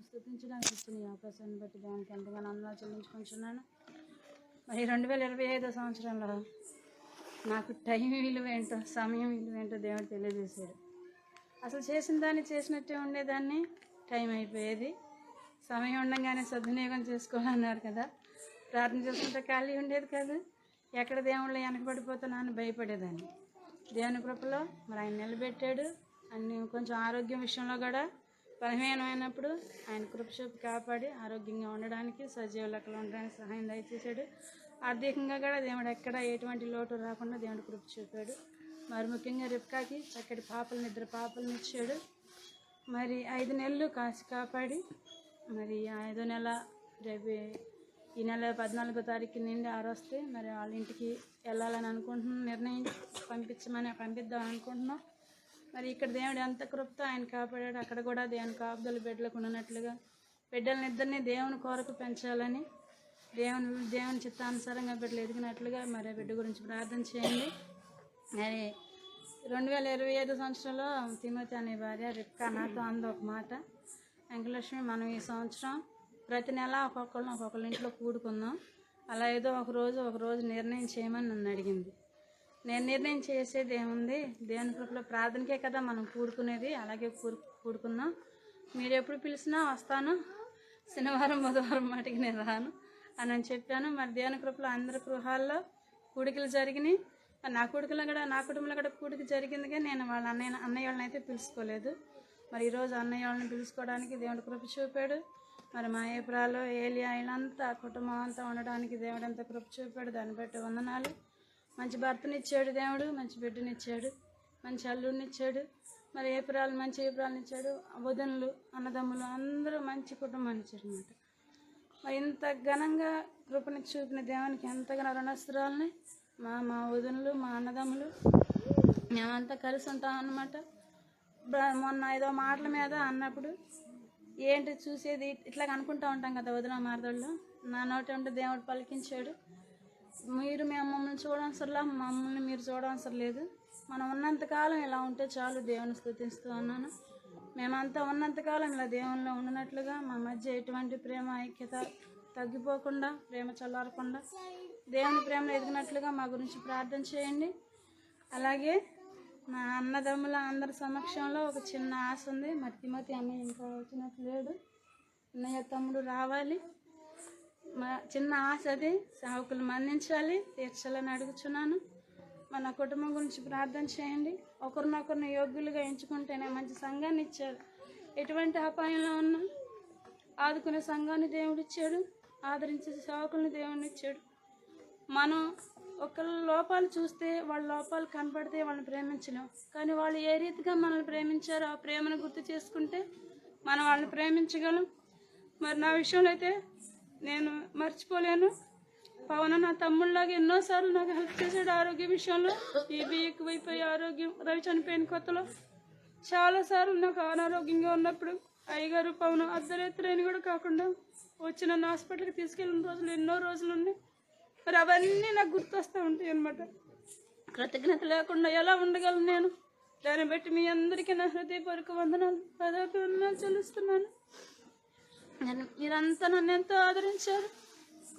స్థుతించడానికి ఇచ్చిన ఈ అవకాశాన్ని బట్టి దానికి ఎంతగానో అందాలు చెల్లించుకుంటున్నాను. మరి రెండు వేల ఇరవై ఐదో సంవత్సరంలో నాకు టైం విలువ ఏంటో సమయం విలువ ఏంటో దేవుడు తెలియజేశాడు. అసలు చేసిన దాన్ని చేసినట్టే ఉండేదాన్ని టైం అయిపోయేది. సమయం ఉండగానే సద్వినియోగం చేసుకోవాలన్నారు కదా. ప్రార్థన చేసుకుంటే ఖాళీ ఉండేది కాదు. ఎక్కడ దేవుళ్ళు వెనకబడిపోతున్నా అని భయపడేదాన్ని. దేవుని కృపలో మరి ఆయన నిలబెట్టాడు. అన్ని కొంచెం ఆరోగ్యం విషయంలో కూడా బలహీనమైనప్పుడు ఆయన కృప చూపి కాపాడి ఆరోగ్యంగా ఉండడానికి సజీవ లెక్కలు ఉండడానికి సహాయం దయచేశాడు. ఆర్థికంగా కూడా దేవుడు ఎక్కడ ఎటువంటి లోటు రాకుండా దేవుడు కృప చూపాడు. మరి ముఖ్యంగా రిప్కాకి చక్కటి పాపలు ఇద్దరు పాపలను ఇచ్చాడు. మరి ఐదు నెలలు కాసి కాపాడి మరి ఐదో నెల రేపు ఈ నెల పద్నాలుగో తారీఖు నుండి ఆరొస్తే మరి వాళ్ళ ఇంటికి వెళ్ళాలని అనుకుంటున్నాం నిర్ణయించి పంపించమని పంపిద్దాం అనుకుంటున్నాం. మరి ఇక్కడ దేవుడు ఎంత కృప్తో ఆయన కాపాడాడు. అక్కడ కూడా దేవుని కాపుదలు బిడ్డలకు ఉన్నట్లుగా. బిడ్డలని ఇద్దరిని దేవుని కోరకు పెంచాలని దేవుని దేవుని చిత్తానుసారంగా బిడ్డలు ఎదిగినట్లుగా మరి బిడ్డ గురించి ప్రార్థన చేయండి. మరి రెండు వేల ఇరవై ఐదు సంవత్సరంలో తిమోతి అనే భార్య రిక్కా నాతో అంద ఒక మాట. వెంకటలక్ష్మి మనం ఈ సంవత్సరం ప్రతి నెల ఒక్కొక్కళ్ళని ఒక్కొక్కళ్ళ ఇంట్లో కూడుకుందాం. అలా ఏదో ఒక రోజు ఒక రోజు నిర్ణయం చేయమని నన్ను అడిగింది. నేను నిర్ణయం చేసేది ఏముంది? దేవుని కృపలో ప్రార్థనకే కదా మనం కూడుకునేది. అలాగే కూడు కూడుకుందాం. మీరు ఎప్పుడు పిలిచినా వస్తాను. శనివారం బుధవారం మాటికి నేను రాను అని నేను చెప్పాను. మరి దేవుని కృపలో అందరి గృహాల్లో కూడికలు జరిగినాయి. మరి నా కూడికలో కూడా నా కుటుంబంలో కూడా కూడిక జరిగింది కానీ నేను వాళ్ళ అన్నయ్య అన్నయ్య వాళ్ళని అయితే పిలుచుకోలేదు. మరి ఈరోజు అన్నయ్య వాళ్ళని పిలుచుకోవడానికి దేవుడు కృప చూపాడు. మరి మా ఏప్రాలో ఏలియా వీళ్ళంతా కుటుంబం అంతా ఉండడానికి దేవుడు ఎంత కృప చూపాడు. దాన్ని బట్టి వందనాలు. మంచి భర్తనిచ్చాడు దేవుడు మంచి బిడ్డనిచ్చాడు మంచి అల్లుడినిచ్చాడు మరి ఏపురాలు మంచి ఏపురాలను ఇచ్చాడు? వదనులు అన్నదమ్ములు అందరూ మంచి కుటుంబాన్ని ఇచ్చాడు అనమాట మరి ఇంత ఘనంగా కృపని చూపిన దేవునికి ఎంతగానో రుణస్త్రాలని మా మా వదనులు మా అన్నదమ్ములు మేమంతా కలిసి ఉంటాం అన్నమాట. మొన్న ఏదో మాటల మీద అన్నప్పుడు ఏంటి చూసేది ఇట్లా అనుకుంటా ఉంటాం కదా వదిన మారదళ్ళు. నా నోటి ఉంటే దేవుడు పలికించాడు. మీరు మేము మమ్మల్ని చూడవసరలా మమ్మల్ని మీరు చూడవసరం లేదు. మనం ఉన్నంతకాలం ఇలా ఉంటే చాలు దేవుని స్థుతిస్తూ ఉన్నాను. మేమంతా ఉన్నంతకాలం ఇలా దేవునిలో ఉన్నట్లుగా మా మధ్య ఎటువంటి ప్రేమ ఐక్యత తగ్గిపోకుండా ప్రేమ చల్లారకుండా దేవుని ప్రేమలో ఎదిగినట్లుగా మా గురించి ప్రార్థన చేయండి. అలాగే మా అన్నదమ్ముల అందరి సమక్షంలో ఒక చిన్న ఆశ ఉంది. మతిమతి తిమతి అన్నయ్య ఇంకా వచ్చినట్టు లేడు అన్నయ్య తమ్ముడు రావాలి. మా చిన్న ఆశ అది. సేవకులు మన్నించాలి. తీర్చాలని అడుగుచున్నాను. మన కుటుంబం గురించి ప్రార్థన చేయండి. ఒకరినొకరిని యోగ్యులుగా ఎంచుకుంటేనే మంచి సంఘాన్ని ఇచ్చారు ఎటువంటి అపాయంలో ఉన్నా ఆదుకునే సంఘాన్ని దేవుడు ఇచ్చాడు. ఆదరించే సేవకుల్ని దేవుని ఇచ్చాడు. మనం ఒకళ్ళ లోపాలు చూస్తే వాళ్ళ లోపాలు కనపడితే వాళ్ళని ప్రేమించలేం. కానీ వాళ్ళు ఏ రీతిగా మనల్ని ప్రేమించారో ఆ ప్రేమను గుర్తు చేసుకుంటే మనం వాళ్ళని ప్రేమించగలం. మరి నా విషయంలో అయితే నేను మర్చిపోలేను. పవన్ నా తమ్ముళ్ళలాగా ఎన్నోసార్లు నాకు హెల్ప్ చేశాడు ఆరోగ్య విషయంలో. BP e. ఎక్కువైపోయి ఆరోగ్యం రవి చనిపోయిన కొత్తలో. చాలాసార్లు నాకు అనారోగ్యంగా ఉన్నప్పుడు అయ్యగారు పవన్ అర్ధరాత్రి కూడా కాకుండా వచ్చి నన్ను హాస్పిటల్కి తీసుకెళ్ళిన రోజులు ఎన్నో రోజులు ఉన్నాయి మరి అవన్నీ నాకు గుర్తొస్తూ ఉంటాయి అన్నమాట. కృతజ్ఞత లేకుండా ఎలా ఉండగలను నేను? దాన్ని బట్టి మీ అందరికీ నా హృదయపూర్వక వందనాలు. పదార్థ వందనాలు చెల్లిస్తున్నాను. మీరంతా నన్ను ఎంతో ఆదరించారు.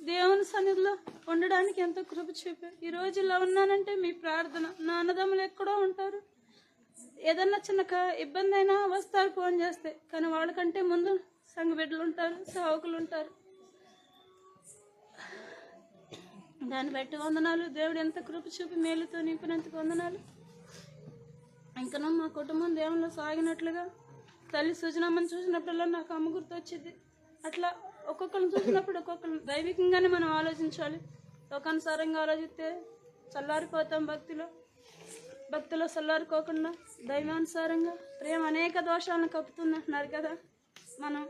దేవుని సన్నిధిలో ఉండడానికి ఎంతో కృప చూపారు. ఈ రోజు ఇలా ఉన్నానంటే మీ ప్రార్థన నా అన్నదమ్ములు ఎక్కడో ఉంటారు. ఏదన్నా చిన్న ఇబ్బంది అయినా వస్తారు ఫోన్ చేస్తే. కానీ వాళ్ళకంటే ముందు సంఘ బిడ్డలు ఉంటారు సేవకులు ఉంటారు. దాన్ని బట్టి వందనాలు. దేవుడు ఎంత కృప చూపి మేలుతో నింపినందుకు వందనాలు. ఇంకనూ మా కుటుంబం దేవుళ్ళు సాగినట్లుగా తల్లి సూచనమ్మని చూసినప్పుడల్లా నాకు అమ్మ గుర్తొచ్చింది. అట్లా ఒక్కొక్కరిని చూసినప్పుడు ఒక్కొక్కరు దైవికంగానే మనం ఆలోచించాలి. లోకానుసారంగా ఆలోచిస్తే చల్లారిపోతాం భక్తిలో. భక్తిలో చల్లారుకోకుండా దైవానుసారంగా ప్రేమ అనేక దోషాలను కప్పుతుంది అంటున్నారు కదా. మనం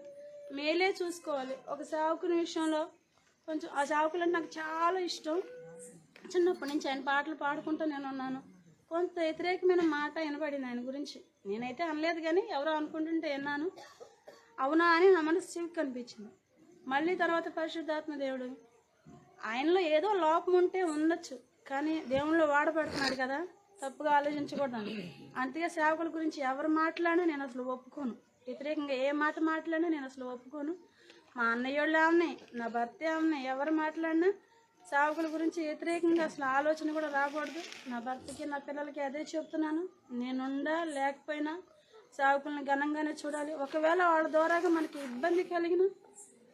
మేలే చూసుకోవాలి. ఒక సేవకుని విషయంలో కొంచెం ఆ సేవకులు నాకు చాలా ఇష్టం. చిన్నప్పటి నుంచి ఆయన పాటలు పాడుకుంటూ నేను ఉన్నాను. కొంత వ్యతిరేకమైన మాట వినబడింది ఆయన గురించి. నేనైతే అనలేదు కానీ ఎవరో అనుకుంటుంటే విన్నాను. అవునా అని నా మనసు చెవికి కనిపించింది మళ్ళీ తర్వాత పరిశుద్ధాత్మ దేవుడు ఆయనలో ఏదో లోపం ఉంటే ఉండొచ్చు కానీ దేవుళ్ళు వాడబడుతున్నాడు కదా తప్పుగా ఆలోచించకూడదు. అందుకే సేవకుల గురించి ఎవరు మాట్లాడినా నేను అసలు ఒప్పుకోను. వ్యతిరేకంగా ఏ మాట మాట్లాడినా నేను అసలు ఒప్పుకోను. మా అన్నయ్యోళ్ళు ఏమన్నాయి నా భర్త ఏమన్నాయి ఎవరు మాట్లాడినా సావుకుల గురించి వ్యతిరేకంగా అసలు ఆలోచన కూడా రాకూడదు. నా భర్తకి నా పిల్లలకి అదే చెప్తున్నాను. నేనుండా లేకపోయినా సావుకులను ఘనంగానే చూడాలి. ఒకవేళ వాళ్ళ ద్వారాగా మనకి ఇబ్బంది కలిగిన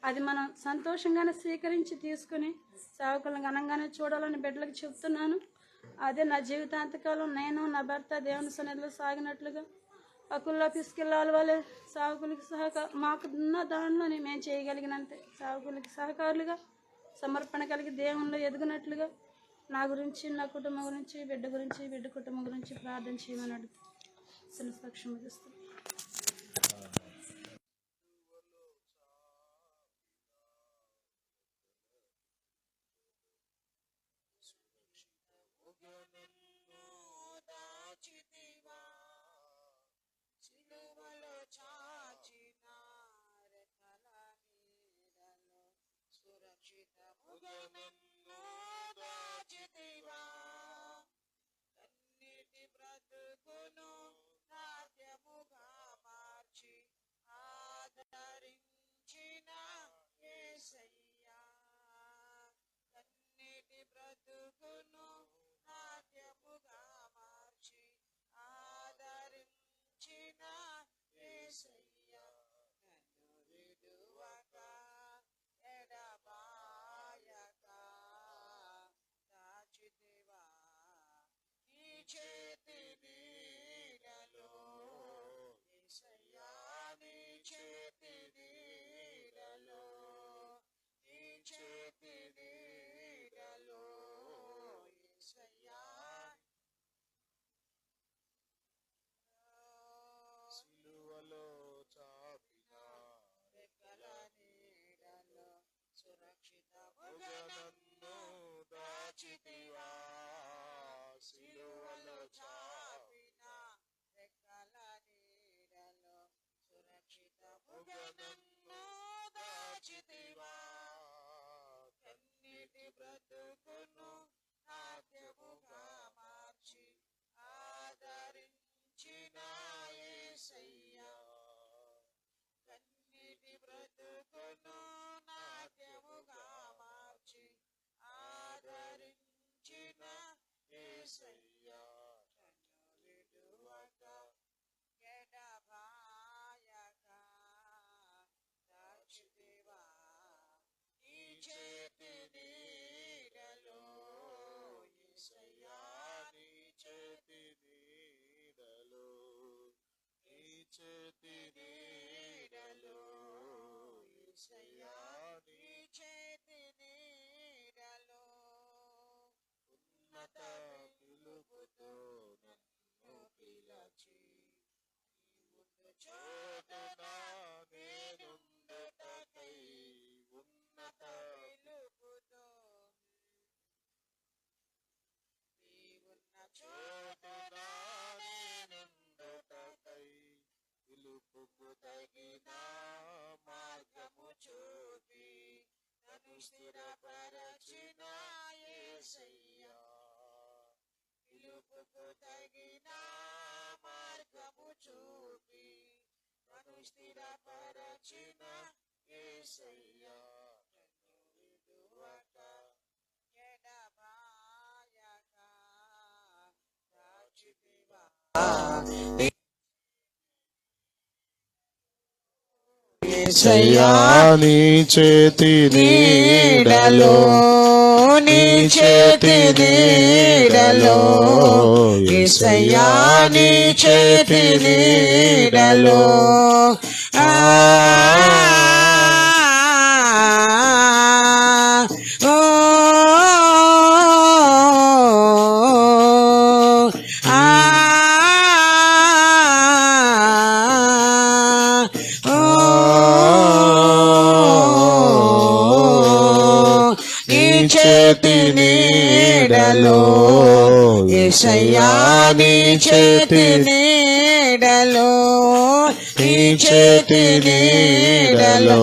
అది మనం సంతోషంగానే స్వీకరించి తీసుకుని సావుకులను ఘనంగానే చూడాలని బిడ్డలకు చెప్తున్నాను. అదే నా జీవితాంతకాలం నేను నా భర్త దేవుని సన్నిధిలో సాగినట్లుగా పక్కుల్లో పిసుకెళ్ళాలి వాళ్ళే సాగుకులకి సహకార మాకు ఉన్న దానిలోనే మేము చేయగలిగినంతే. సాగుకులకి సహకారులుగా సమర్పణ కలిగి దేవుళ్ళు ఎదిగినట్లుగా నా గురించి నా కుటుంబం గురించి బిడ్డ గురించి బిడ్డ కుటుంబం గురించి ప్రార్థన చేయమని అడుగుతాను సాక్ష్యం ఇస్తాను కన్నీటి చేతి నీడలో నీ చేతి నీడలో నీ చేతి నీడలో సిలువలో చాపిన రెక్కల నీడలో దాచితివా. నన్ను దాచితివా. కన్నీటి బ్రతుకును నాట్యముగా మార్చి ఆదరించిన యేసయ్యా కన్నీటి బ్రతుకును నాట్యముగా మార్చి ఆదరించిన యేసయ్యా నన్ను పిలచి ముందు చోటున ఉన్నత పిలుపుతో నీవున్న పిలుపుకు తగిన మార్గము చూపి నన్ను స్థిరపరచిన యేసయ్యా పిలుపుకు తగిన మార్గము చూపి నన్ను స్థిరపరచిన యేసయ్యా నన్ను విడువక. ఎడబాయక దాచితివా. యేసయ్యా నీ చేతి నీడలో నీ చేతి నీడలో యేసయ్యా నీ చేతి నీడలో. ఆ నీడలో నీ చేతి నీడలో నీ చేతి నీడలో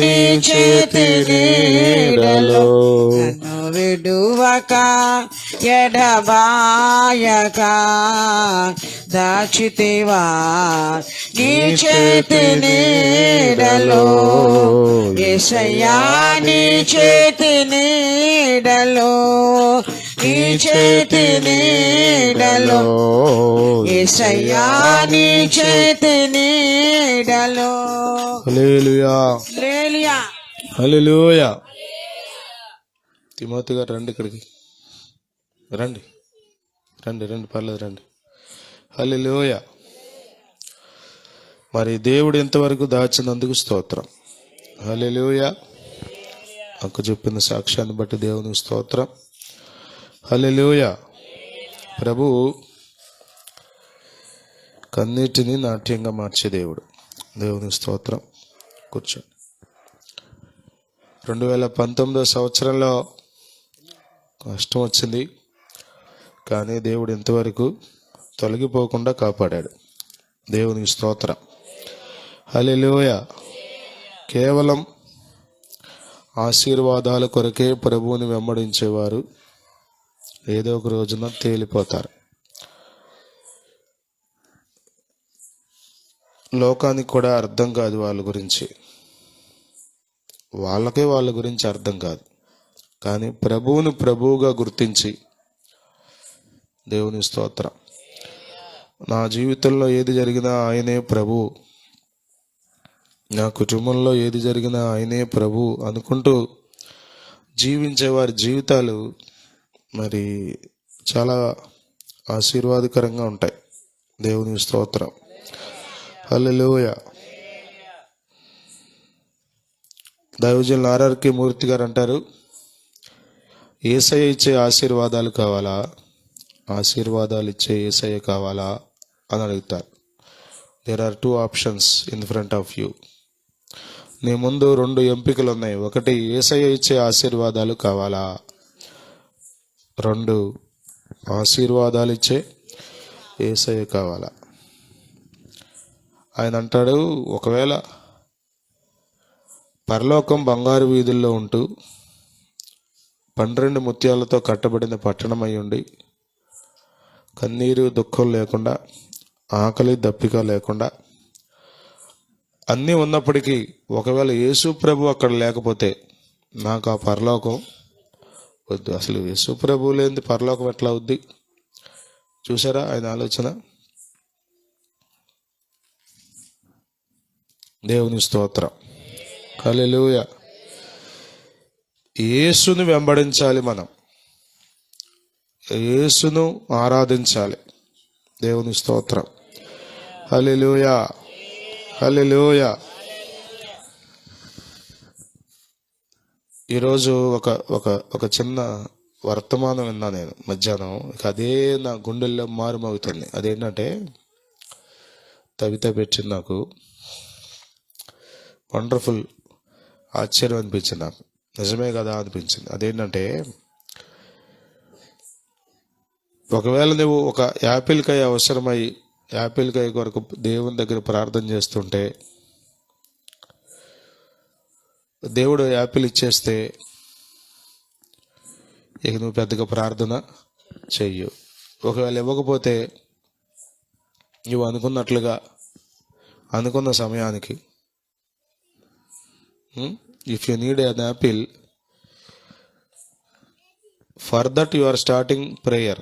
నీ చేతి నీడలో విడువక ఎడబాయక దాచితివా? నీ చేతి నీడలో ఏసయ్యా నీ చేతి నీడలో నీ చేతి నీడలో ఏసయ్యా నీ చేతి నీడలో. హల్లెలూయా. లేలియా హల్లెలూయా. తిమోతి గారు రండి ఇక్కడికి. రండి. రండి రండి పర్లేదు రండి. హల్లెలూయా. మరి దేవుడు ఎంతవరకు దాచినందుకు స్తోత్రం. హల్లెలూయా. అక్క చెప్పిన సాక్ష్యాన్ని బట్టి దేవునికి స్తోత్రం. హల్లెలూయా. ప్రభు కన్నీటిని నాట్యంగా మార్చే దేవుడు. దేవుని స్తోత్రం. కూర్చోండి. రెండు వేల పంతొమ్మిదో సంవత్సరంలో కష్టం వచ్చింది. కానీ దేవుడు ఇంతవరకు తొలగిపోకుండా కాపాడాడు. దేవునికి స్తోత్రం. హల్లెలూయ. కేవలం ఆశీర్వాదాల కొరకే ప్రభువుని వెంబడించేవారు ఏదో ఒక రోజున తేలిపోతారు. లోకానికి కూడా అర్థం కాదు వాళ్ళ గురించి. వాళ్ళకే వాళ్ళ గురించి అర్థం కాదు. కానీ ప్రభువును ప్రభువుగా గుర్తించి దేవుని స్తోత్రం. నా జీవితంలో ఏది జరిగినా ఆయనే ప్రభు. నా కుటుంబంలో ఏది జరిగినా ఆయనే ప్రభు అనుకుంటూ జీవించే వారి జీవితాలు మరి చాలా ఆశీర్వాదకరంగా ఉంటాయి. దేవుని స్తోత్రం. హలోయ దైవజనులు ఆర్ఆర్కే మూర్తి గారు అంటారు ఏసఐ ఇచ్చే ఆశీర్వాదాలు కావాలా? ఆశీర్వాదాలు ఇచ్చే ఏసయ్య కావాలా? అని అడుగుతారు. There are two options in front of you నీ ముందు రెండు ఎంపికలు ఉన్నాయి ఒకటి ఏసయ్య ఇచ్చే ఆశీర్వాదాలు కావాలా? రెండు ఆశీర్వాదాలు ఇచ్చే ఏసయ్య కావాలా? ఆయన అంటాడు ఒకవేళ పరలోకం బంగారు వీధుల్లో ఉంటూ పన్నెండు ముత్యాలతో కట్టబడిన పట్టణం అయ్యుండి ఉండి కన్నీరు దుఃఖం లేకుండా ఆకలి దప్పిక లేకుండా. అన్నీ ఉన్నప్పటికీ ఒకవేళ యేసు ప్రభు అక్కడ లేకపోతే నాకు ఆ పరలోకం వద్దు. అసలు యేసు ప్రభు లేని పరలోకం ఎట్లా అవుద్ది? చూసారా ఆయన ఆలోచన? దేవుని స్తోత్రం. కలెలుయ యేసును వెంబడించాలి మనం. యేసును ఆరాధించాలి. దేవుని స్తోత్రం. హలెలుయా హలెలుయా ఈరోజు ఒక ఒక ఒక చిన్న వర్తమానం విన్నా నేను మధ్యాహ్నం. ఇక అదే నా గుండెల్లో మారుమవుతుంది అదేంటంటే తవిత పెట్టింది నాకు. వండర్ఫుల్ ఆశ్చర్యం అనిపించింది నాకు. నిజమే కదా అనిపించింది. అదేంటంటే ఒకవేళ నువ్వు ఒక యాపిల్కాయ అవసరమై యాపిల్కాయ కొరకు దేవుని దగ్గర ప్రార్థన చేస్తుంటే దేవుడు యాపిల్ ఇచ్చేస్తే ఇక నువ్వు పెద్దగా ప్రార్థన చెయ్యు. ఒకవేళ ఇవ్వకపోతే నువ్వు అనుకున్నట్లుగా అనుకున్న సమయానికి if you need an apple for that you are starting prayer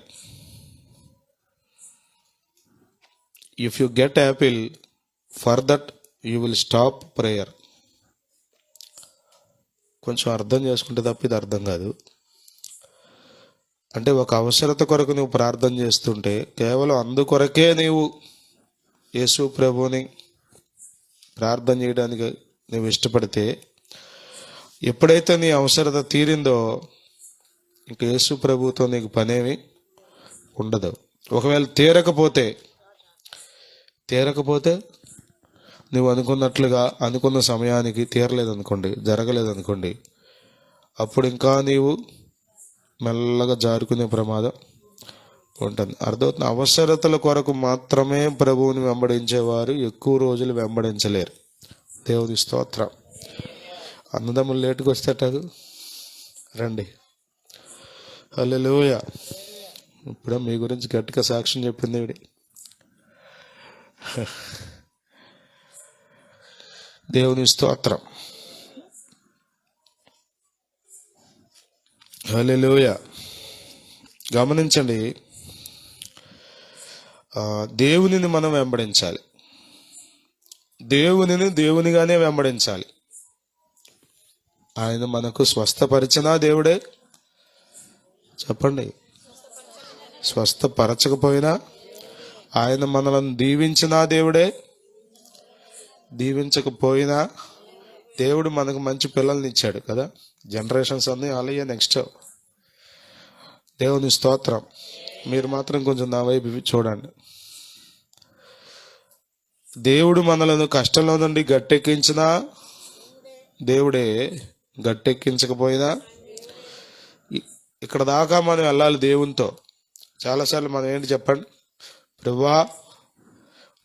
if you get apple for that you will stop prayer కొంచెం అర్థం చేసుకుంటే తప్ప ఇది అర్థం కాదు. అంటే ఒక అవసరత కొరకు నువ్వు ప్రార్థన చేస్తుంటే కేవలం అందుకొరకే నీవు యేసు ప్రభుని ప్రార్థన చేయడానికి నువ్వు ఇష్టపడితే ఎప్పుడైతే నీ అవసరత తీరిందో ఇంక యేసు ప్రభుతో నీకు పనేమి ఉండదు. ఒకవేళ తీరకపోతే తీరకపోతే నువ్వు అనుకున్నట్లుగా అనుకున్న సమయానికి తీరలేదనుకోండి జరగలేదనుకోండి అప్పుడు ఇంకా నీవు మెల్లగా జారుకునే ప్రమాదం ఉంటుంది. అర్థమవుతుంది? అవసరతల కొరకు మాత్రమే ప్రభువుని వెంబడించేవారు ఎక్కువ రోజులు వెంబడించలేరు. దేవుని స్తోత్రం. అన్నదమ్ములు లేటుకు వస్తేటారు రండి. హల్లెలూయ. ఇప్పుడు మీ గురించి గట్టిగా సాక్ష్యం చెప్పింది ఇవి దేవుని స్తోత్రం. హలోయ గమనించండి దేవునిని మనం వెంబడించాలి. దేవునిని దేవునిగానే వెంబడించాలి. ఆయన మనకు స్వస్థపరిచిన దేవుడే? చెప్పండి. స్వస్థపరచకపోయినా ఆయన మనలను దీవించిన దేవుడే. దీవించకపోయినా దేవుడు మనకు మంచి పిల్లల్ని ఇచ్చాడు కదా. జనరేషన్స్ అన్నీ అలాగే నెక్స్ట్ దేవుని స్తోత్రం. మీరు మాత్రం కొంచెం నా వైపు చూడండి. దేవుడు మనలను కష్టంలో నుండి గట్టెక్కించినా దేవుడే గట్టెక్కించకపోయినా ఇక్కడ దాకా మనం వెళ్ళాలి దేవునితో. చాలాసార్లు మనం ఏంటి చెప్పండి? ప్రభా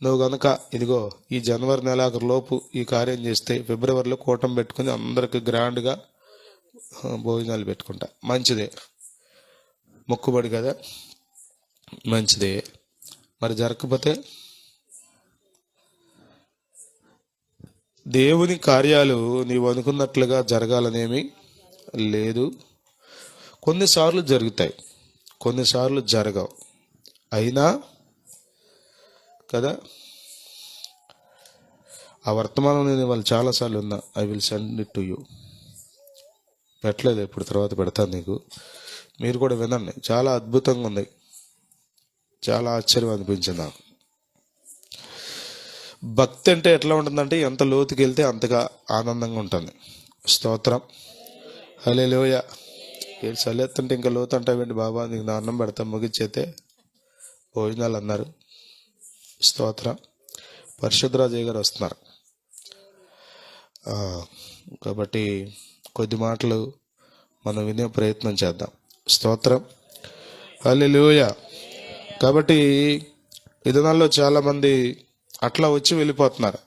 నువ్వు కనుక ఇదిగో ఈ జనవరి నెలాఖరు లోపు ఈ కార్యం చేస్తే ఫిబ్రవరిలో కూటం పెట్టుకుని అందరికి గ్రాండ్గా భోజనాలు పెట్టుకుంటా. మంచిదే. మొక్కుబడి కదా? మంచిదే. మరి జరగకపోతే? దేవుని కార్యాలు నీవు అనుకున్నట్లుగా జరగాలనేమి లేదు. కొన్నిసార్లు జరుగుతాయి. కొన్నిసార్లు జరగవు. అయినా కదా? ఆ వర్తమానం నేను వాళ్ళు చాలాసార్లు ఉన్నా I will send it to you పెట్టలేదు ఇప్పుడు తర్వాత పెడతాను నీకు. మీరు కూడా వినండి. చాలా అద్భుతంగా ఉంది. చాలా ఆశ్చర్యం అనిపించింది నాకు. భక్తి అంటే ఎట్లా ఉంటుందంటే ఎంత లోతుకి వెళ్తే అంతగా ఆనందంగా ఉంటుంది. స్తోత్రం. హలే లోయ ఏడు చల్లెత్తుంటే ఇంకా లోతు అంటావేంటి బాబా? నీకు నా అన్నం పెడతాం ముగిచ్చేతే భోజనాలు అన్నారు. స్తోత్రం. పరిశుద్ధరాజయ్య గారు వస్తున్నారు. కాబట్టి కొద్ది మాటలు మనం వినే ప్రయత్నం చేద్దాం. స్తోత్రం. అల్లెలుయ కాబట్టి ఈ దినాల్లో చాలామంది అట్లా వచ్చి వెళ్ళిపోతున్నారు.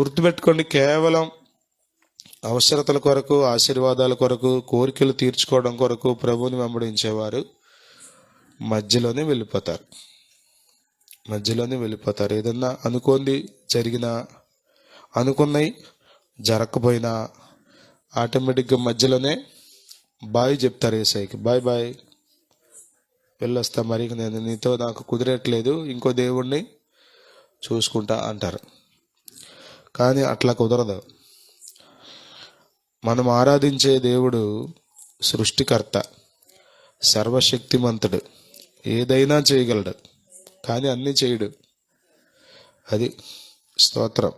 గుర్తుపెట్టుకోండి కేవలం అవసరతల కొరకు ఆశీర్వాదాల కొరకు కోరికలు తీర్చుకోవడం కొరకు ప్రభువుని వెంబడించేవారు మధ్యలోనే వెళ్ళిపోతారు. మధ్యలోనే వెళ్ళిపోతారు. ఏదన్నా అనుకోంది జరిగినా అనుకున్నవి జరగకపోయినా ఆటోమేటిక్గా మధ్యలోనే బాయ్ చెప్తారు ఏసైకి బాయ్ బాయ్ వెళ్ళొస్తా మరి నేను నీతో నాకు కుదిరట్లేదు ఇంకో దేవుణ్ణి చూసుకుంటా అంటారు. కానీ అట్లా కుదరదు. మనం ఆరాధించే దేవుడు సృష్టికర్త సర్వశక్తిమంతుడు ఏదైనా చేయగలడు. కానీ అన్నీ చేయడు. అది స్తోత్రం.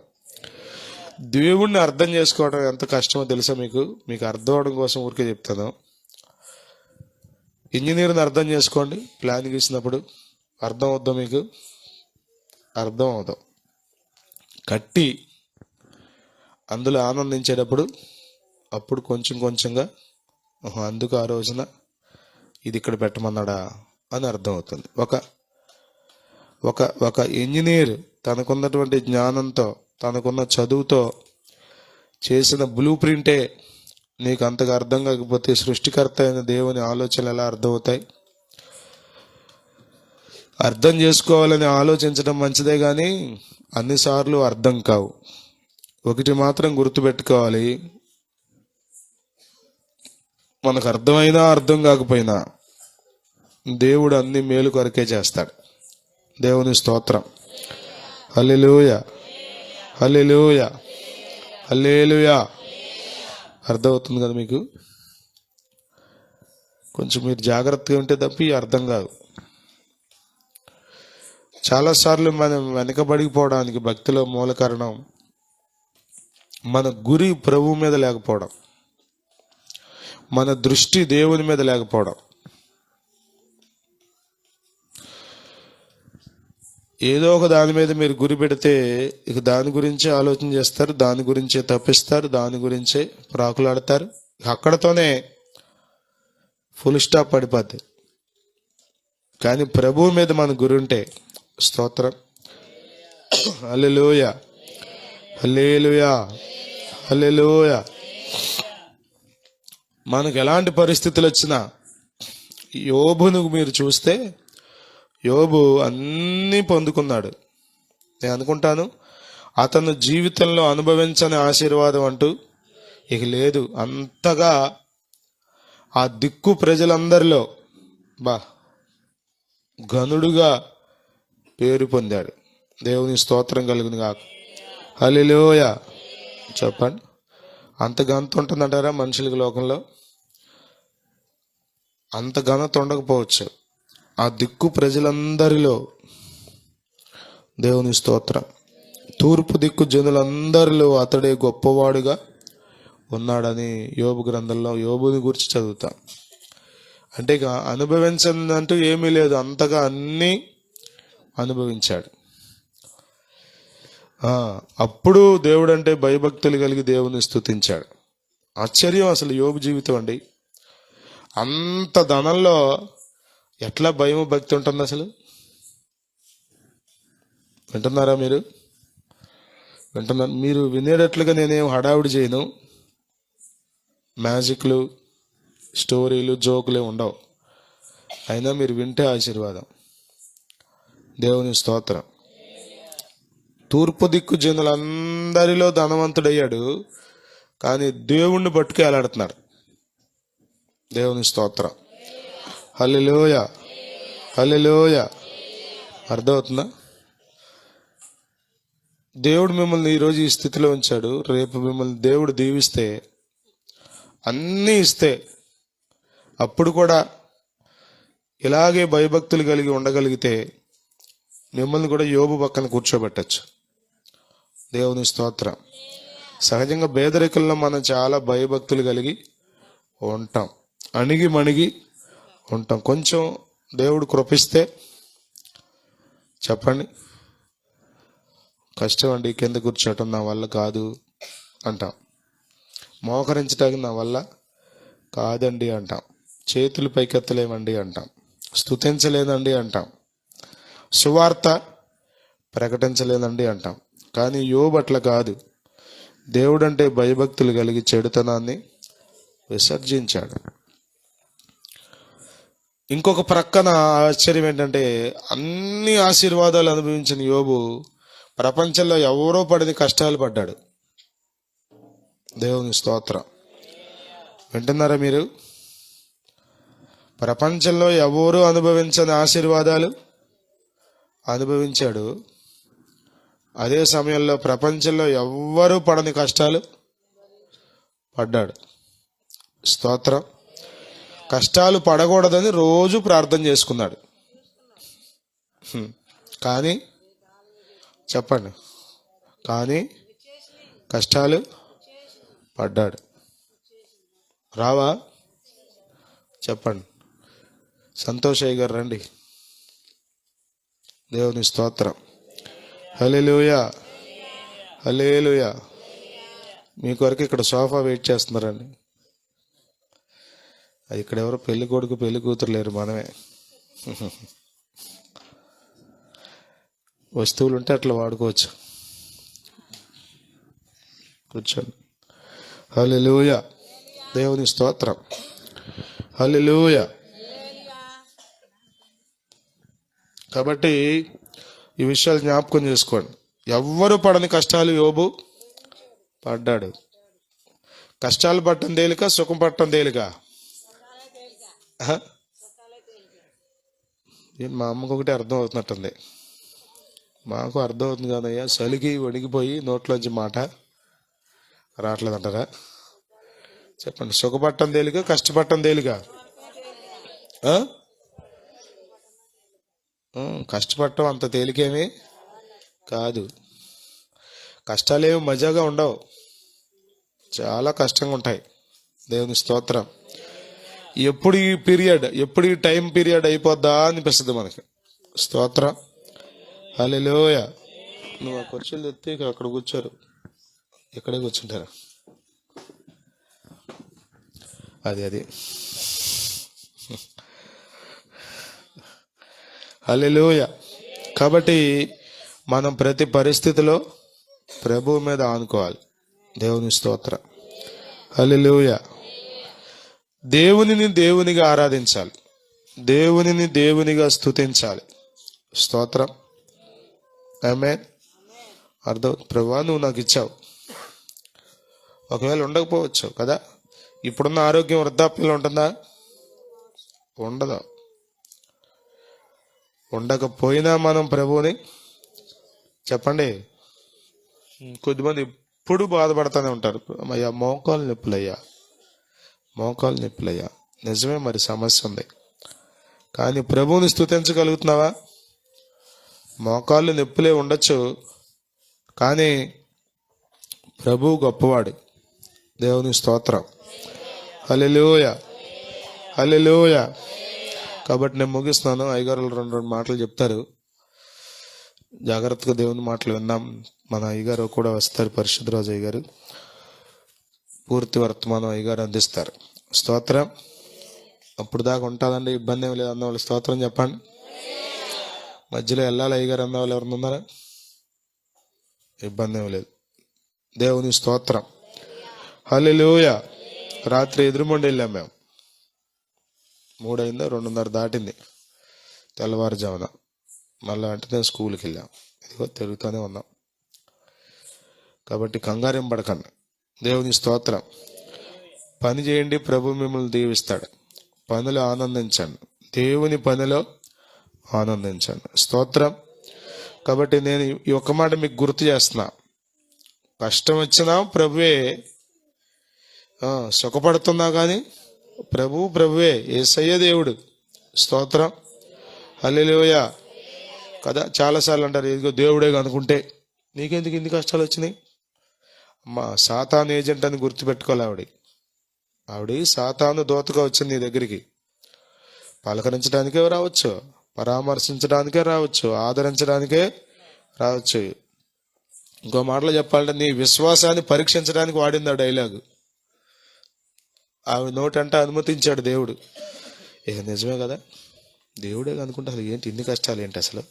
దేవుణ్ణి అర్థం చేసుకోవడం ఎంత కష్టమో తెలుసా మీకు? మీకు అర్థం అవడం కోసం ఊరికే చెప్తాను. ఇంజనీర్ని అర్థం చేసుకోండి ప్లాన్ గీసినప్పుడు. అర్థం అవుద్దాం మీకు? అర్థం అవుదాం. కట్టి అందులో ఆనందించేటప్పుడు అప్పుడు కొంచెం కొంచెంగా అందుకు ఆ రోజున ఇది ఇక్కడ పెట్టమన్నాడా? అని అర్థం అవుతుంది. ఒక ఒక ఒక ఇంజనీర్ తనకున్నటువంటి జ్ఞానంతో తనకున్న చదువుతో చేసిన బ్లూ ప్రింటే నీకు అంతగా అర్థం కాకపోతే సృష్టికర్త అయిన దేవుని ఆలోచనలు ఎలా అర్థమవుతాయి? అర్థం చేసుకోవాలని ఆలోచించడం మంచిదే కానీ అన్నిసార్లు అర్థం కావు. ఒకటి మాత్రం గుర్తుపెట్టుకోవాలి. మనకు అర్థమైనా అర్థం కాకపోయినా దేవుడు అన్ని మేలు కొరకే చేస్తాడు. దేవుని స్తోత్రం. Alleluia alleluia hallelujah. అర్థమవుతుంది కదా మీకు? కొంచెం మీరు జాగ్రత్తగా ఉంటే తప్పి అర్థం కాదు. చాలాసార్లు మనం వెనకబడిపోవడానికి భక్తిలో మూల కారణం మన గురి ప్రభు మీద లేకపోవడం. మన దృష్టి దేవుని మీద లేకపోవడం. ఏదో ఒక దాని మీద మీరు గురి పెడితే ఇక దాని గురించే ఆలోచన చేస్తారు దాని గురించే తప్పిస్తారు దాని గురించే ప్రాకులాడతారు. అక్కడతోనే ఫుల్ స్టాప్ పడిపోద్ది. కానీ ప్రభువు మీద మన గురి ఉంటే స్తోత్రం. హల్లెలూయ. హల్లెలూయ. హల్లెలూయ. మనకు ఎలాంటి పరిస్థితులు వచ్చినా యోబును మీరు చూస్తే యోబు అన్నీ పొందుకున్నాడు. నేను అనుకుంటాను అతను జీవితంలో అనుభవించని ఆశీర్వాదం అంటూ ఇక లేదు. అంతగా ఆ దిక్కు ప్రజలందరిలో బా ఘనుడుగా పేరు పొందాడు. దేవుని స్తోత్రం కలుగును కాక హలిలోయ చెప్పండి. అంత ఘనత ఉంటుందంటారా మనుషులకి లోకంలో? అంత ఘనత ఉండకపోవచ్చు. ఆ దిక్కు ప్రజలందరిలో దేవుని స్తోత్రం. తూర్పు దిక్కు జనులందరిలో అతడే గొప్పవాడుగా ఉన్నాడని యోబు గ్రంథంలో యోబుని గురించి చదువుతాం. అంటే ఇక అనుభవించదంటూ ఏమీ లేదు అంతగా అన్నీ అనుభవించాడు. అప్పుడు దేవుడు అంటే భయభక్తులు కలిగి దేవుని స్తుతించాడు. ఆశ్చర్యం అసలు యోగు జీవితం అండి. అంత ధనంలో ఎట్లా భయం భక్తి ఉంటుంది అసలు? వింటున్నారా మీరు? వింటున్నారు మీరు వినేటట్లుగా నేనేం హడావుడి చేయను. మ్యాజిక్లు స్టోరీలు జోకులే ఉండవు. అయినా మీరు వింటే ఆశీర్వాదం. దేవుని స్తోత్రం. తూర్పు దిక్కు జనులందరిలో ధనవంతుడయ్యాడు కానీ దేవుణ్ణి పట్టుకు ఎలాడుతున్నాడు దేవుని స్తోత్రం. హల్లెలూయ. హల్లెలూయ. అర్థమవుతుందా? దేవుడు మిమ్మల్ని ఈరోజు ఈ స్థితిలో ఉంచాడు. రేపు మిమ్మల్ని దేవుడు దీవిస్తే అన్నీ ఇస్తే అప్పుడు కూడా ఇలాగే భయభక్తులు కలిగి ఉండగలిగితే మిమ్మల్ని కూడా యోబు పక్కన కూర్చోబెట్టచ్చు. దేవుని స్తోత్రం. సహజంగా పేదరికల్లో మనం చాలా భయభక్తులు కలిగి ఉంటాం. అణిగి మణిగి ఉంటాం. కొంచెం దేవుడు కృపిస్తే చెప్పండి. కష్టం అండి కింద కూర్చోటం నా వల్ల కాదు అంటాం. మోకరించడానికి నా వల్ల కాదండి అంటాం. చేతులు పైకెత్తలేమండి అంటాం. స్థుతించలేదండి అంటాం. సువార్త ప్రకటించలేదండి అంటాం. కానీ యోబట్ల కాదు. దేవుడంటే భయభక్తులు కలిగి చెడుతనాన్ని విసర్జించాడు. ఇంకొక ప్రక్కన ఆశ్చర్యం ఏంటంటే అన్ని ఆశీర్వాదాలు అనుభవించిన యోబు ప్రపంచంలో ఎవరో పడిన కష్టాలు పడ్డాడు. దేవుని స్తోత్రం. వింటున్నారా మీరు? ప్రపంచంలో ఎవరు అనుభవించని ఆశీర్వాదాలు అనుభవించాడు. అదే సమయంలో ప్రపంచంలో ఎవ్వరూ పడని కష్టాలు పడ్డాడు. స్తోత్రం. కష్టాలు పడకూడదని రోజు ప్రార్థన చేసుకున్నాడు. కానీ చెప్పండి. కానీ కష్టాలు పడ్డాడు. రావా? చెప్పండి. సంతోషయ్య గారు రండి. దేవుని స్తోత్రం. హలేలుయా హలేలుయా మీ కొరకు ఇక్కడ సోఫా వెయిట్ చేస్తున్నారండి. ఇక్కడ ఎవరో పెళ్ళి కొడుకు పెళ్ళి కూతురు లేరు మనమే. వస్తువులు ఉంటే అట్లా వాడుకోవచ్చు. కూర్చోండి. హల్లెలూయ. దేవుని స్తోత్రం. హల్లెలూయ. కాబట్టి ఈ విషయాలు జ్ఞాపకం చేసుకోండి. ఎవ్వరు పడని కష్టాలు యోబు పడ్డాడు. కష్టాలు పట్టడం తేలిక సుఖం పట్టడం తేలిక మా అమ్మకు ఒకటి అర్థం అవుతున్నట్టుంది. మాకు అర్థం అవుతుంది కదయ్యా. చలికి వణిగిపోయి నోట్లోంచి మాట రావట్లేదంటారా? చెప్పండి. సుఖపట్టం తేలిక కష్టపడటం తేలిక? కష్టపడటం అంత తేలికేమీ? కాదు. కష్టాలేమి మజాగా ఉండవు. చాలా కష్టంగా ఉంటాయి దేవుని స్తోత్రం. ఎప్పుడు ఈ పీరియడ్ ఎప్పుడు ఈ టైం పీరియడ్ అయిపోద్దా అనిపిస్తుంది మనకి. స్తోత్ర. అలెలోయ నువ్వు ఆ కుర్చీలు ఎత్తి ఇక అక్కడ కూర్చోరు. ఇక్కడే కూర్చుంటారు. అది అది. అలెలోయ కాబట్టి మనం ప్రతి పరిస్థితిలో ప్రభువు మీద ఆనుకోవాలి. దేవుని స్తోత్ర. అలెలుయా దేవునిని దేవునిగా ఆరాధించాలి. దేవునిని దేవునిగా స్తుతించాలి. స్తోత్రం. ఆమె అర్థం. ప్రభా నువ్వు నాకు ఇచ్చావు. ఒకవేళ ఉండకపోవచ్చు కదా? ఇప్పుడున్న ఆరోగ్యం వృద్ధాప్యంలో ఉంటుందా? ఉండదు. ఉండకపోయినా మనం ప్రభువుని చెప్పండి. కొద్దిమంది ఎప్పుడు బాధపడుతూనే ఉంటారు. అయ్యా మోకాలు నొప్పులయ్యా. మోకాలు నొప్పులయ్యా. నిజమే మరి సమస్య ఉంది. కానీ ప్రభువుని స్థుతించగలుగుతున్నావా మోకాళ్ళు నొప్పులే ఉండొచ్చు కానీ ప్రభు గొప్పవాడు. దేవుని స్తోత్రం. హల్లెలూయ. హల్లెలూయ. కాబట్టి నేను ముగిస్తున్నాను. అయ్యగారులు రెండు రెండు మాటలు చెప్తారు. జాగ్రత్తగా దేవుని మాటలు విన్నాం. మన అయ్యగారు కూడా వస్తారు పరిశుద్ధరాజు అయ్యగారు. పూర్తి వర్తమానం అయ్యగారు అందిస్తారు. స్తోత్రం. అప్పుడు దాకా ఉంటుందండి ఇబ్బంది ఏం లేదు. అన్నవాళ్ళు స్తోత్రం చెప్పండి. మధ్యలో వెళ్ళాలి అయ్యగారు అన్నవాళ్ళు ఎవరిని ఉన్నారా? ఇబ్బంది ఏమి లేదు. దేవుని స్తోత్రం. హల్లెలూయ. రాత్రి ఎదురుమండి వెళ్ళాం మేము. మూడైందో రెండున్నర దాటింది. తెల్లవారుజామున. మళ్ళీ అంటే స్కూల్కి వెళ్ళాం. ఇదిగో తిరుగుతూనే ఉన్నాం. కాబట్టి కంగారేం పడకండి. దేవుని స్తోత్రం. పని చేయండి ప్రభు మిమ్మల్ని దీవిస్తాడు. పనులు ఆనందించండి. దేవుని పనిలో ఆనందించండి. స్తోత్రం. కాబట్టి నేను ఈ ఒక్క మాట మీకు గుర్తు చేస్తున్నా. కష్టం వచ్చినా ప్రభువే సుఖపడుతున్నా కానీ ప్రభు ప్రభువే ఏసయ్య దేవుడు. స్తోత్రం. హల్లెలూయ. కదా చాలాసార్లు అంటారు ఇదిగో దేవుడే అనుకుంటే నీకెందుకు ఇన్ని కష్టాలు వచ్చినాయి? మా సాతాను ఏజెంట్ అని గుర్తుపెట్టుకోవాలి ఆవిడ. ఆవిడ సాతాను దోతగా వచ్చింది నీ దగ్గరికి. పలకరించడానికే రావచ్చు పరామర్శించడానికే రావచ్చు ఆదరించడానికే రావచ్చు. ఇంకో మాటలో చెప్పాలంటే నీ విశ్వాసాన్ని పరీక్షించడానికి వాడింది ఆ డైలాగు. ఆమె నోటంట అనుమతించాడు దేవుడు. ఇక నిజమే కదా? దేవుడే అనుకుంటే అసలు ఏంటి ఇన్ని కష్టాలు ఏంటి అసలు?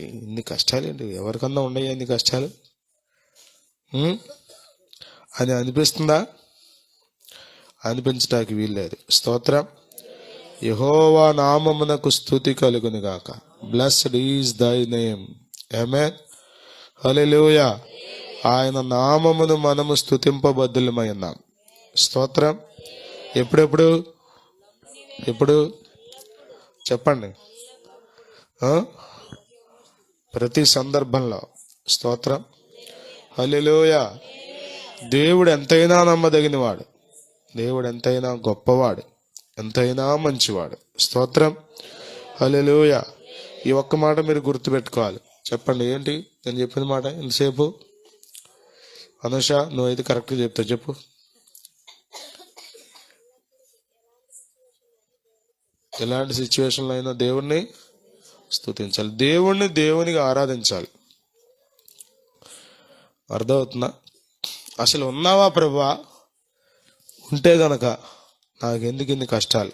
ఇన్ని కష్టాలు ఏంటి? ఎవరికన్నా ఉన్నాయా ఇన్ని కష్టాలు? అది అని అనిపిస్తుందా? అనిపించడానికి వీల్లేదు. స్తోత్రం. యహోవా నామమునకు స్థుతి కలుగును గాక blessed is thy name amen hallelujah ఆయన నామమును మనము స్థుతింపబద్దులమై ఉన్నాం. స్తోత్రం. ఎప్పుడెప్పుడు? ఎప్పుడు? చెప్పండి. ప్రతి సందర్భంలో. స్తోత్రం. హల్లెలూయ. దేవుడు ఎంతైనా నమ్మదగినవాడు. దేవుడు ఎంతైనా గొప్పవాడు. ఎంతైనా మంచివాడు. స్తోత్రం. హల్లెలూయ. ఈ ఒక్క మాట మీరు గుర్తుపెట్టుకోవాలి. చెప్పండి ఏంటి? నేను చెప్పిన మాట ఎంతసేపు అనుష నువ్వైతే కరెక్ట్గా చెప్తా చెప్పు. ఎలాంటి సిచ్యువేషన్లో అయినా దేవుణ్ణి స్థుతించాలి దేవుణ్ణి దేవునిగా ఆరాధించాలి. అర్థమవుతుందా? అసలు ఉన్నావా ప్రభా? ఉంటే గనక నాకెందుకు ఇన్ని కష్టాలు?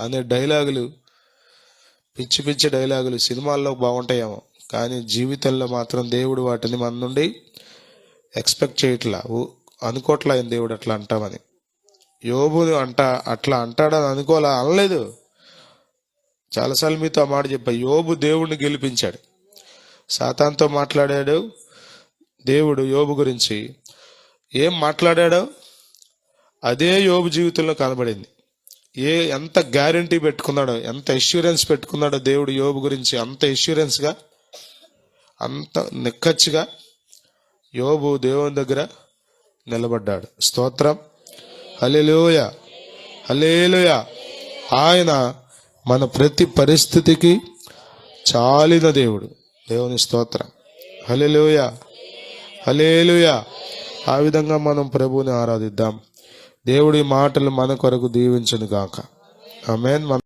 అనే డైలాగులు పిచ్చి పిచ్చి డైలాగులు సినిమాల్లో బాగుంటాయేమో. కానీ జీవితంలో మాత్రం దేవుడు వాటిని మన నుండి ఎక్స్పెక్ట్ చేయట్లా. ఊ- దేవుడు అట్లా అంటామని. యోబుని అంట అట్లా అంటాడని అనుకోలే అనలేదు. చాలాసార్లు మీతో ఆ మాట చెప్పా. యోబు దేవుడిని గెలిపించాడు. సాతాన్తో మాట్లాడాడు. దేవుడు యోబు గురించి ఏం మాట్లాడాడో అదే యోబు జీవితంలో కనబడింది. ఏ ఎంత గ్యారంటీ పెట్టుకున్నాడో ఎంత ఎష్యూరెన్స్ పెట్టుకున్నాడో దేవుడు యోబు గురించి అంత ఎష్యూరెన్స్గా అంత నిక్కచ్చిగా యోబు దేవుని దగ్గర నిలబడ్డాడు. స్తోత్రం. హలేలోయ హలేలోయ ఆయన మన ప్రతి పరిస్థితికి చాలిన దేవుడు. దేవుని స్తోత్రం. హలేలోయ హలేలుయా ఆ విధంగా మనం ప్రభువుని ఆరాధిద్దాం. దేవుడి మాటలు మన కొరకు దీవించను గాక ఆమెన్. మన